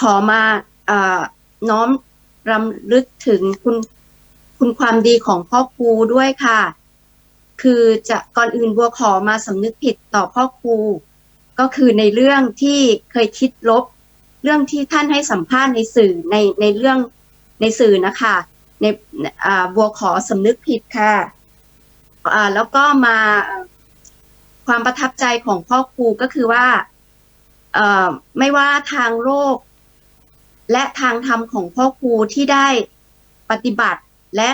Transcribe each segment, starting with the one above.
ขอมาอน้อมรำลึกถึงคุณคุณความดีของพ่อครูด้วยค่ะ คือจะก่อนอื่นบัวขอมาสำนึกผิดต่อพ่อครู ก็คือในเรื่องที่เคยคิดลบ เรื่องที่ท่านให้สัมภาษณ์ในสื่อในในเรื่องในสื่อนะคะ ในบัวขอสำนึกผิดค่ะ แล้วก็มาความประทับใจของพ่อครูก็คือว่าไม่ว่าทางโลก และทางธรรมของพ่อครูที่ได้ปฏิบัติและ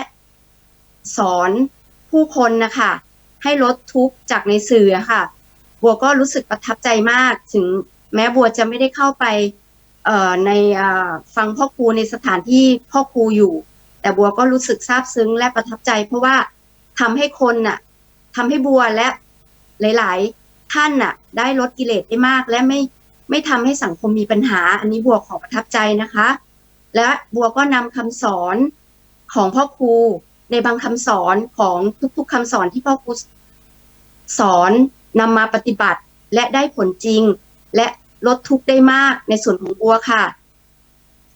สอนผู้คนนะคะให้ลดทุกข์จากในสื่อะค่ะ บัวก็รู้สึกประทับใจมาก ถึงแม้บัวจะไม่ได้เข้าไปในฟังพ่อครูในสถานที่พ่อครูอยู่ แต่บัวก็รู้สึกซาบซึ้งและประทับใจเพราะว่า ทำให้คนน่ะทำให้บัวและหลาย ๆ ท่านน่ะ ได้ลดกิเลสได้มาก และไม่ไม่ทำให้สังคมมีปัญหา อันนี้บัวขอประทับใจนะคะ และบัวก็นำคำสอนของพ่อครูในบางคำสอนของทุก ๆคำสอนที่พ่อครูสอนนำมาปฏิบัติและได้ผลจริง และลดทุกข์ได้มากในส่วนของบัวค่ะ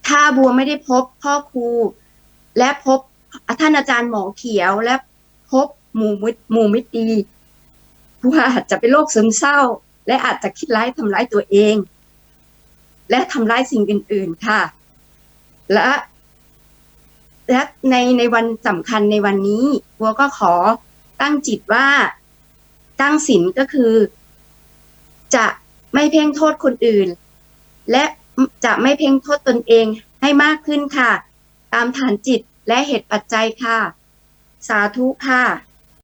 ถ้าบัวไม่ได้พบพ่อครูและพบท่านอาจารย์หมอเขียวและ บหมู่มิตรหมู่มิตรดีวอาจจะเป็นโรคซึมเศร้า และอาจจะคิดร้ายทำร้ายตัวเอง และทำร้ายสิ่งอื่น ๆค่ะ และและในในวันสำคัญในวันนี้บัวก็ขอตั้งจิตว่าตั้งศีลก็คือ จะไม่เพ่งโทษคนอื่น และจะไม่เพ่งโทษตนเองให้มากขึ้นค่ะ ตามฐานจิตและเหตุปัจจัยค่ะ สาธุค่ะ